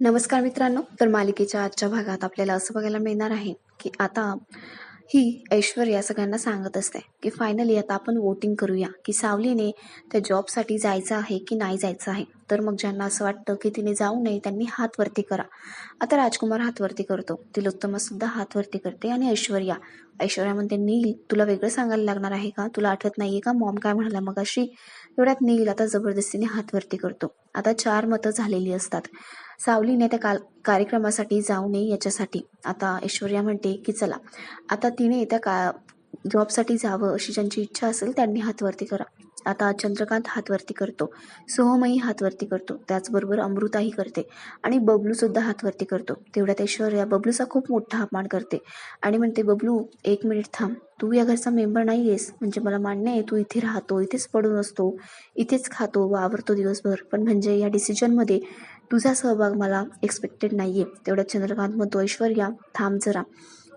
नमस्कार मित्रांनो. तर मालिकेच्या आजच्या भागात आपल्याला असं बघायला मिळणार आहे की आता ही ऐश्वर्या सगळ्यांना सांगत असते की फायनली आता आपण वोटिंग करूया की सावलीने त्या जॉबसाठी जायचं आहे की नाही जायचं आहे. तर मग ज्यांना असं वाटतं की तिने जाऊ नये त्यांनी हातवरती करा. आता राजकुमार हातवरती करतो. तिलोत्तमा सुद्धा हातवरती करते आणि ऐश्वर्या ऐश्वर्या म्हणते नील तुला वेगळं सांगायला लागणार आहे का? तुला आठवत नाहीये का? मॉम काय म्हणाला मग अशी एवढ्यात नील आता जबरदस्तीने हातवरती करतो. आता चार मतं झालेली असतात. सावलीने त्या काल कार्यक्रमासाठी जाऊ नये याच्यासाठी. आता ऐश्वर्या म्हणते की चला आता तिने त्या का जॉबसाठी जावं अशी ज्यांची इच्छा असेल त्यांनी हातवरती करा. आता चंद्रकांत हातवरती करतो. सोहमही हातवरती करतो. त्याचबरोबर अमृताही करते. आणि बबलूसुद्धा हातवरती करतो. तेवढ्यात ऐश्वर्या बबलूचा खूप मोठा अपमान करते आणि म्हणते बबलू एक मिनिट थांब. तू या घरचा मेंबर नाही आहेस म्हणजे मला मान्य आहे तू इथे राहतो इथेच पडून असतो इथेच खातो वावरतो दिवसभर. पण म्हणजे या डिसिजनमध्ये तुझा सहभाग मला एक्सपेक्टेड नाही आहे तेवढ्यात चंद्रकांत म्हणतो ऐश्वर्या थांब जरा.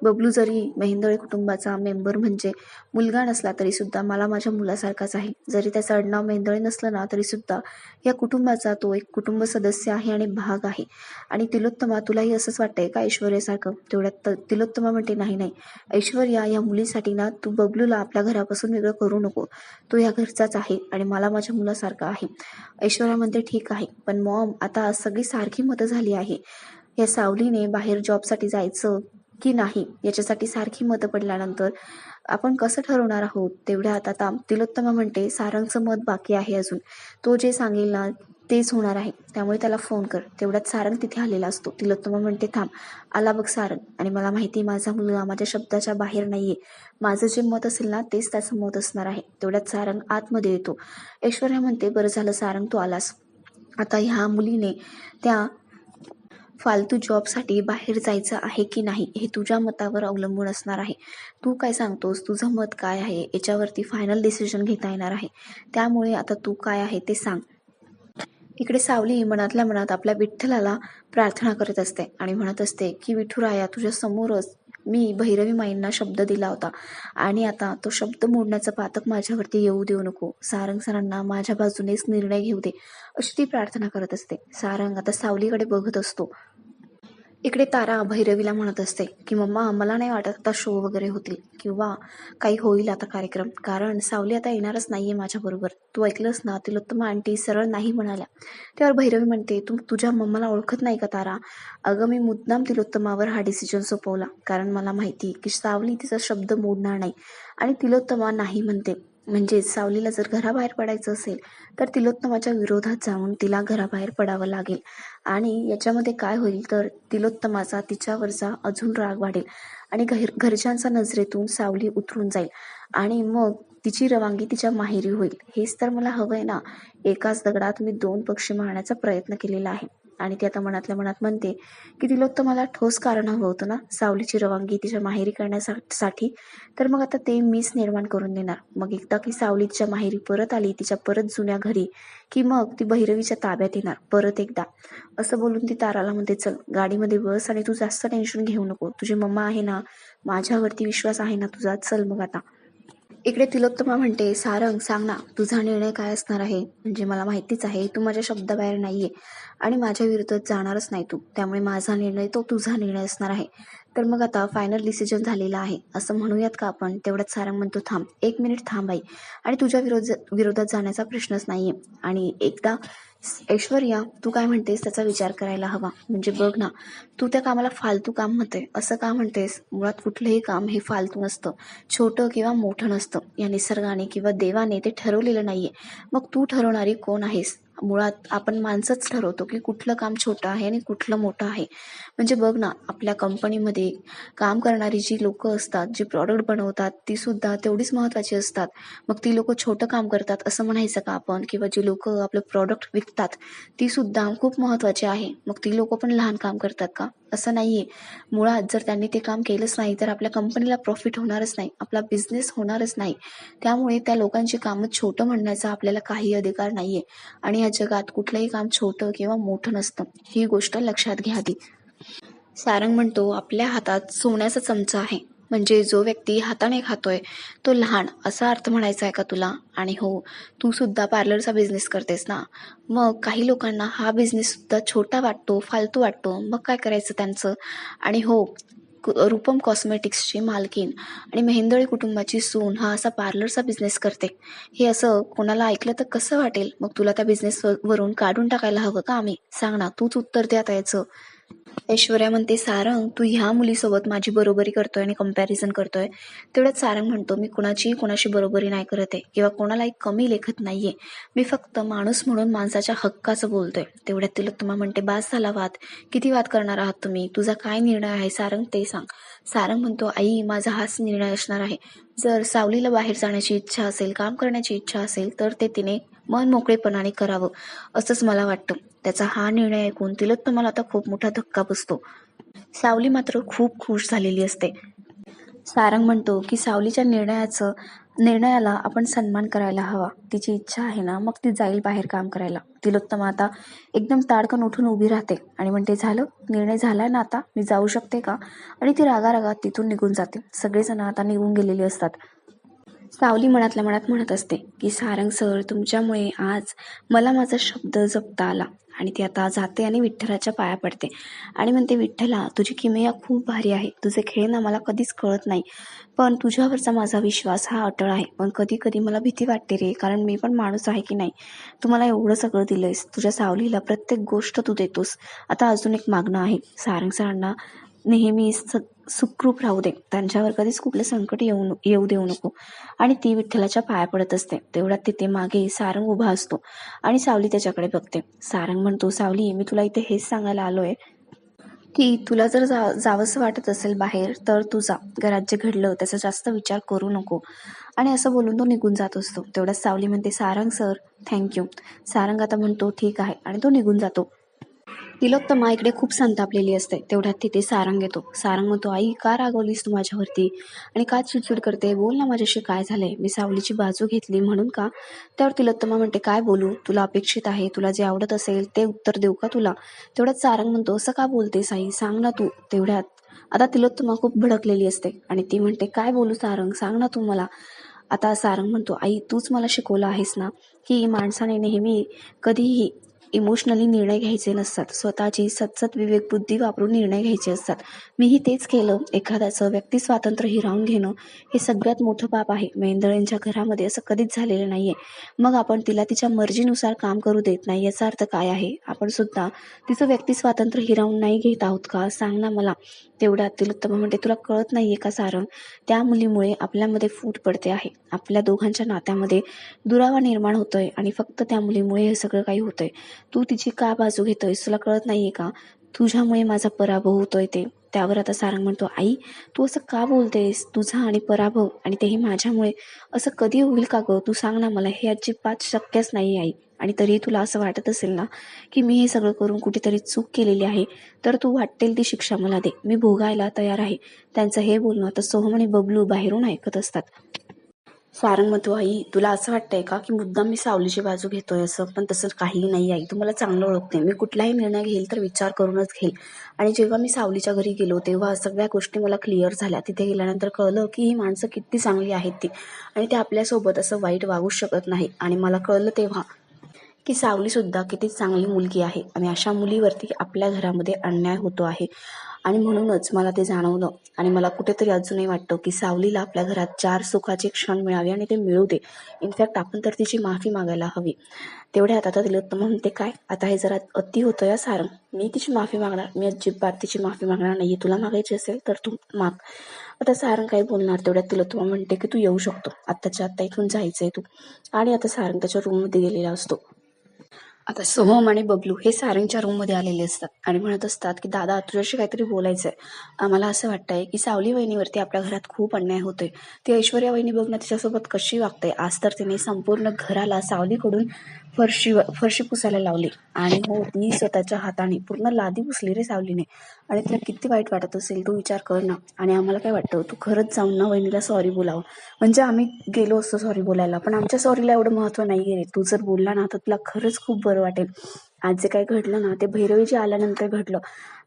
बबलू जरी महिंदळे कुटुंबाचा मेंबर म्हणजे मुलगा नसला तरी सुद्धा मला माझ्या मुलासारखाच आहे. जरी त्याचं आडनाव मेंदळे नसलं ना तरी सुद्धा या कुटुंबाचा तो एक कुटुंब सदस्य आहे आणि भाग आहे. आणि तिलोत्तमा तुलाही असंच वाटतंय का ऐश्वर्यासारखं? तेवढ्यात तिलोत्तमा म्हणते नाही नाही. ऐश्वर्या या मुलीसाठी ना तू बबलूला आपल्या घरापासून वेगळं करू नको. तो या घरचाच आहे आणि मला माझ्या मुलासारखा आहे. ऐश्वर्या म्हणते ठीक आहे. पण मॉम आता सगळी सारखी मतं झाली आहे. या सावलीने बाहेर जॉबसाठी जायचं की नाही याच्यासाठी सारखी मतं पडल्यानंतर आपण कसं ठरवणार आहोत? तेवढ्यात आता तिलोत्तमा म्हणते सारंगचं मत बाकी आहे अजून. तो जे सांगेल ना तेच होणार आहे. त्यामुळे त्याला फोन कर. तेवढ्यात सारंग तिथे आलेला असतो. तिलोत्तमा म्हणते थांब. आला बघ सारंग. आणि मला माहिती आहे माझा मुलगा माझ्या शब्दाच्या बाहेर नाहीये. माझं जे मत असेल ना तेच त्याचं मत असणार आहे. तेवढ्यात सारंग आतमध्ये येतो. ऐश्वर्या म्हणते बरं झालं सारंग तू आलास. आता ह्या मुलीने त्या फालतू जॉबसाठी बाहेर जायचं आहे की नाही हे तुझ्या मतावर अवलंबून असणार आहे. तू काय सांगतोस? तुझं मत काय आहे? याच्यावरती फायनल डिसिजन घेता येणार आहे. त्यामुळे आता तू काय आहे ते सांग. इकडे सावली मनातल्या मनात आपल्या विठ्ठलाला प्रार्थना करत असते आणि म्हणत असते की विठुराया तुझ्या समोरच मी भैरवी माईंना शब्द दिला होता आणि आता तो शब्द मोडण्याचा पातक माझ्यावरती येऊ देऊ नको. सारंग सरांना माझ्या बाजूनेच निर्णय घेऊ दे. अशी ती प्रार्थना करत असते. सारंग आता सावलीकडे बघत असतो. इकडे तारा भैरवीला म्हणत असते की मम्मा मला नाही वाटत आता शो वगैरे होतील किंवा काही होईल आता कार्यक्रम. कारण सावली आता येणारच नाहीये माझ्याबरोबर तू ऐकलंस ना? तिलोत्तमा आंटी सरळ नाही म्हणाल्या. त्यावर भैरवी म्हणते तू तुझ्या मम्माला ओळखत नाही का तारा? अगं मी मुद्दाम तिलोत्तमावर हा डिसिजन सोपवला. कारण मला माहिती की सावली तिचा शब्द मोडणार नाही. आणि तिलोत्तमा नाही म्हणते. म्हणजे सावलीला जर घराबाहेर पडायचं असेल तर तिलोत्तमाच्या विरोधात जाऊन तिला घराबाहेर पडावं लागेल. आणि याच्यामध्ये काय होईल तर तिलोत्तमाचा तिच्यावरचा अजून राग वाढेल आणि घर घरच्यांच्या नजरेतून सावली उतरून जाईल. आणि मग तिची रवानगी तिच्या माहेरी होईल. हेच तर मला हवंय ना. एकाच दगडात मी दोन पक्षी मारण्याचा प्रयत्न केलेला आहे. आणि ती आता मनातल्या मनात म्हणते की तिलोत्तमाला ठोस कारण हवं होतं ना सावलीची रवानगी तिच्या माहेरी करण्यासाठी. तर मग आता ते मीच निर्माण करून देणार. मग एकदा की सावली तिच्या माहेरी परत आली तिच्या परत जुन्या घरी की मग ती भैरवीच्या ताब्यात येणार परत एकदा. असं बोलून ती ताराला म्हणते चल गाडीमध्ये बस आणि तू जास्त टेन्शन घेऊ नको. तुझी मम्मा आहे ना माझ्यावरती विश्वास आहे ना तुझा. चल मग आता. इकडे तिलोत्तमा म्हणते सारंग सांग ना तुझा निर्णय काय असणार आहे? म्हणजे मला माहितीच आहे तू माझ्या शब्दाबाहेर नाहीये आणि माझ्या विरोधात जाणारच नाही तू. त्यामुळे माझा निर्णय तो तुझा निर्णय असणार आहे. तर मग आता फायनल डिसिजन झालेला आहे. असं म्हणूयात का आपण? तेवढ्यात सारंग म्हणतो थांब एक मिनिट थांब आई आणि तुझ्या विरोध विरोधात जाण्याचा प्रश्नच नाहीये. आणि एकदा ऐश्वर्या तू काय म्हणतेस? त्याचा विचार करायला हवा. म्हणजे बघ ना तू त्या कामाला फालतू काम म्हणते असं का म्हणतेस? मुळात कुठलंही काम हे फालतू नसतं. छोटं किंवा मोठं नसतं. या निसर्गाने किंवा देवाने ते ठरवलेलं नाहीये. मग तू ठरवणारी कोण आहेस? मुळात आपण माणसंच ठरवतो की कुठलं काम छोटं आहे आणि कुठलं मोठं आहे. म्हणजे बघ ना आपल्या कंपनीमध्ये काम करणारी जी लोक असतात जी प्रॉडक्ट बनवतात ती सुद्धा तेवढीच महत्त्वाची असतात. मग ती लोक छोटं काम करतात असं म्हणायचं का आपण? किंवा जी लोक आपलं प्रॉडक्ट विकतात ती सुद्धा खूप महत्त्वाची आहे. मग ती लोक पण लहान काम करतात का? असं नाहीये. मुळात जर त्यांनी ते काम केलंच नाही तर आपल्या कंपनीला प्रॉफिट होणारच नाही आपला बिझनेस होणारच नाही. त्यामुळे त्या लोकांची कामं छोटं म्हणण्याचा आपल्याला काही अधिकार नाहीये. आणि या जगात कुठलंही काम छोटं किंवा मोठं नसतं ही गोष्ट लक्षात घ्यावी सारंग म्हणतो आपल्या हातात सोन्याचा चमचा आहे. म्हणजे जो व्यक्ती हाताने खातोय तो लहान असा अर्थ म्हणायचा आहे का तुला? आणि हो तू सुद्धा पार्लरचा बिझनेस करतेस ना? मग काही लोकांना हा बिझनेस सुद्धा छोटा वाटतो फालतू वाटतो. मग काय करायचं त्यांचं? आणि हो कु- रूपम कॉस्मेटिक्सची मालकीन आणि मेहेंदळी कुटुंबाची सून हा असा पार्लरचा बिझनेस करते. हे असं कोणाला ऐकलं तर कसं वाटेल? मग तुला त्या बिझनेस वरून काढून टाकायला हवं का आम्ही? सांग ना तूच उत्तर द्या याचं. ऐश्वर्या म्हणते सारंग तू ह्या मुलीसोबत माझी बरोबरी करतोय आणि कंपॅरिझन करतोय. तेवढ्यात सारंग म्हणतो मी कुणाची कुणाशी बरोबरी नाही करत आहे किंवा कोणालाही कमी लेखत नाहीये. मी फक्त माणूस म्हणून माणसाच्या हक्काचं बोलतोय. तेवढ्यात तिलोत्तमा म्हणते बास झाला वाद. किती वाद करणार आहात तुम्ही? तुझा काय निर्णय आहे सारंग? ते सांग. सारंग म्हणतो आई माझा हाच निर्णय असणार आहे. जर सावलीला बाहेर जाण्याची इच्छा असेल काम करण्याची इच्छा असेल तर ते तिने मन मोकळेपणाने करावं असंच मला वाटतं. त्याचा हा निर्णय ऐकून तिलोत्तमाला आता खूप मोठा धक्का बसतो. सावली मात्र खूप खुश झालेली असते. सारंग म्हणतो की सावलीच्या निर्णयाचं निर्णयाला आपण सन्मान करायला हवा. तिची इच्छा आहे ना मग ती जाईल बाहेर काम करायला. तिलोत्तम आता एकदम ताडकन उठून उभी राहते आणि म्हणते झालं निर्णय झालाय ना आता मी जाऊ शकते का? आणि ती रागारागात तिथून निघून जाते. सगळेजण आता निघून गेलेले असतात. सावली मनातल्या मनात म्हणत असते की सारंग सर तुमच्यामुळे आज मला माझा शब्द जपता आला. आणि ती आता जाते आणि विठ्ठलाच्या पाया पडते. आणि म्हणते विठ्ठला तुझी किमया खूप भारी आहे. तुझे खेळ ना मला कधीच कळत नाही. पण तुझ्यावरचा माझा विश्वास हा अटळ आहे. पण कधी कधी मला भीती वाटते रे कारण मी पण माणूस आहे की नाही. तू मला एवढं सगळं दिलंयस. तुझ्या सावलीला प्रत्येक गोष्ट तू देतोस. आता अजून एक मागणं आहे. सारंग सरांना नेहमी स सुखरूप राहू दे. त्यांच्यावर कधीच कुठलं संकट येऊ न- येऊ देऊ नको. आणि ती विठ्ठलाच्या पाया पडत असते. तेवढ्यात तिथे मागे सारंग उभा असतो. आणि सावली त्याच्याकडे बघते. सारंग म्हणतो सावली मी तुला इथे हेच सांगायला आलोय. की तुला जर जा जावंसं वाटत असेल बाहेर तर तू जा. घरात जे घडलं त्याचा जास्त विचार करू नको. आणि असं बोलून तो निघून जात असतो. तेवढ्याच सावली म्हणते सारंग सर थँक्यू. सारंग आता म्हणतो ठीक आहे. आणि तो निघून जातो. तिलोत्तमा इकडे खूप संतापलेली असते. तेवढ्यात तिथे सारंग येतो. सारंग म्हणतो आई का रागवलीस तू माझ्यावरती? आणि का चिडचिड करते? बोल ना माझ्याशी काय झालंय? मी सावलीची बाजू घेतली म्हणून का? त्यावर तिलोत्तमा म्हणते काय बोलू? तुला अपेक्षित आहे. तुला जे आवडत असेल ते उत्तर देऊ का तुला? तेवढ्यात सारंग म्हणतो असं का बोलतेस आई? सांग ना तू. तेवढ्यात आता तिलोत्तमा खूप भडकलेली असते आणि ती म्हणते काय बोलू सारंग? सांग ना तू मला. आता सारंग म्हणतो आई तूच मला शिकवलं आहेस ना? की माणसाने नेहमी कधीही इमोशनली निर्णय घ्यायचे नसतात. स्वतःची सतसत विवेक बुद्धी वापरून निर्णय घ्यायचे असतात. मीही तेच केलं. एखाद्याचं व्यक्ती स्वातंत्र्य हिरावून घेणं हे सगळ्यात मोठं पाप आहे. मेंदळेंच्या घरामध्ये असं कधीच झालेलं नाहीये. मग आपण तिला तिच्या मर्जीनुसार काम करू देत नाही याचा अर्थ काय आहे? आपण सुद्धा तिचं व्यक्ती स्वातंत्र्य हिरावून नाही घेत आहोत का? सांग ना मला. तेवढा तिलोत्तमा म्हणते तुला कळत नाहीये का सारंग त्या मुलीमुळे आपल्यामध्ये फूट पडते आहे. आपल्या दोघांच्या नात्यामध्ये दुरावा निर्माण होतोय आणि फक्त त्या मुलीमुळे हे सगळं काही होतंय. तू तिची का बाजू घेतोयस? तुला कळत नाहीये का? तुझ्यामुळे माझा पराभव होतोय ते. त्यावर आता सारंग म्हणतो आई तू असं का बोलतेस? तुझा आणि पराभव आणि तेही माझ्यामुळे असं कधी होईल का गं? तू सांग ना मला. हे अजिबात शक्यच नाही आई. आणि तरीही तुला असं वाटत असेल ना की मी हे सगळं करून कुठेतरी चूक केलेली आहे तर तू वाटेल ती शिक्षा मला दे. मी भोगायला तयार आहे. त्यांचं हे बोलणं आता सोहम आणि बबलू बाहेरून ऐकत असतात. सारंग मधू आई तुला असं वाटतंय का की मुद्दाम मी सावलीची बाजू घेतोय असं? पण तसं काहीही नाही आई. तू मला चांगलं ओळखते. मी कुठलाही निर्णय घेईल तर विचार करूनच घेईल. आणि जेव्हा मी सावलीच्या घरी गेलो तेव्हा सगळ्या गोष्टी मला क्लिअर झाल्या. तिथे गेल्यानंतर कळलं की ही माणसं किती चांगली आहेत ती. आणि ते आपल्यासोबत असं वाईट वागू शकत नाही आणि मला कळलं तेव्हा की सावलीसुद्धा किती चांगली मुलगी आहे आणि अशा मुलीवरती आपल्या घरामध्ये अन्याय होतो आहे. आणि म्हणूनच मला ते जाणवलं आणि मला कुठेतरी अजूनही वाटतं की सावलीला आपल्या घरात चार सुखाचे क्षण मिळावे आणि ते मिळू दे. इनफॅक्ट आपण तर तिची माफी मागायला हवी. तेवढ्यात आता तर म्हणते काय? आता हे जरा अति होतं या सारंग मी तिची माफी मागणार. मी अजिबात तिची माफी मागणार नाही तुला मागायची असेल तर तू माग. आता सारंग काय बोलणार? तेवढ्यात तुम्हाला म्हणते की तू येऊ शकतो. आत्ताच्या आत्ता इथून जायचंय तू. आणि आता सारंग त्याच्या रूममध्ये गेलेला असतो. आता सोहम आणि बबलू हे सारंगच्या रूममध्ये आलेले असतात. आणि म्हणत असतात की दादा तुझ्याशी काहीतरी बोलायचं आहे आम्हाला असं वाटतंय की सावली वहिनीवरती आपल्या घरात खूप अन्याय होतोय. ती ऐश्वर्या वहिनी बघ ना तिच्यासोबत कशी वागते आज तर तिने संपूर्ण घराला सावलीकडून फरशी फरशी पुसायला लावली. आणि हो ती स्वतःच्या हाताने पूर्ण लादी पुसली रे सावलीने. आणि तिला किती वाईट वाटत असेल तू विचार कर ना. आणि आम्हाला काय वाटतं तू खरंच जाऊन ना वहिनीला सॉरी बोलावं. म्हणजे आम्ही गेलो असतो सॉरी बोलायला पण आमच्या सॉरीला एवढं महत्त्व नाही आहे रे. तू जर बोलला ना तर तुला खरंच खूप बरं वाटेल. आज जे काय घडलं ना ते भैरवीजी आल्यानंतर घडलं.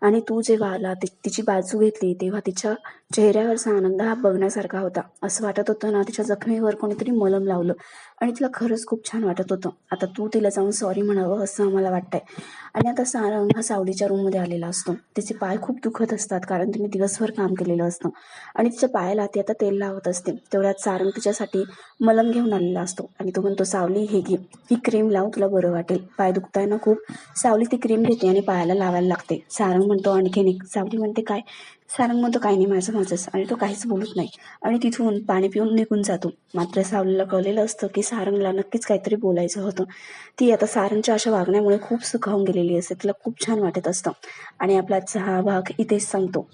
आणि तू जेव्हा आला ति तिची बाजू घेतली तेव्हा तिच्या चेहऱ्यावरचा आनंद हा बघण्यासारखा होता. असं वाटत होतं ना तिच्या जखमेवर कोणीतरी मलम लावलं आणि तिला खरंच खूप छान वाटत होतं. आता तू तिला जाऊन सॉरी म्हणावं असं आम्हाला वाटतंय. आणि आता सारंग हा सावलीच्या रूममध्ये आलेला असतो. तिचे पाय खूप दुखत असतात कारण तिने दिवसभर काम केलेलं असतं. आणि तिच्या पायाला ती आता तेल लावत असते. तेवढ्यात सारंग तिच्यासाठी मलम घेऊन आलेला असतो. आणि तो म्हणतो सावली हे घे. ही क्रीम लाव तुला बरं वाटेल. पाय दुखताय ना खूप सावली ती क्रीम घेते आणि पायाला लावायला लागते. सारंग म्हणतो आणखीन एक. सावली म्हणते काय? सारंग म्हणतो काय नाही माझं माझंच. आणि तो काहीच बोलत नाही. आणि तिथून पाणी पिऊन निघून जातो. मात्र सावलीला कळलेलं असतं की सारंगला नक्कीच काहीतरी बोलायचं होतं. ती आता सारंगच्या अशा वागण्यामुळे खूप सुखावून गेलेली असते. तिला खूप छान वाटत असतं. आणि आपला आजचा हा भाग इथेच सांगतो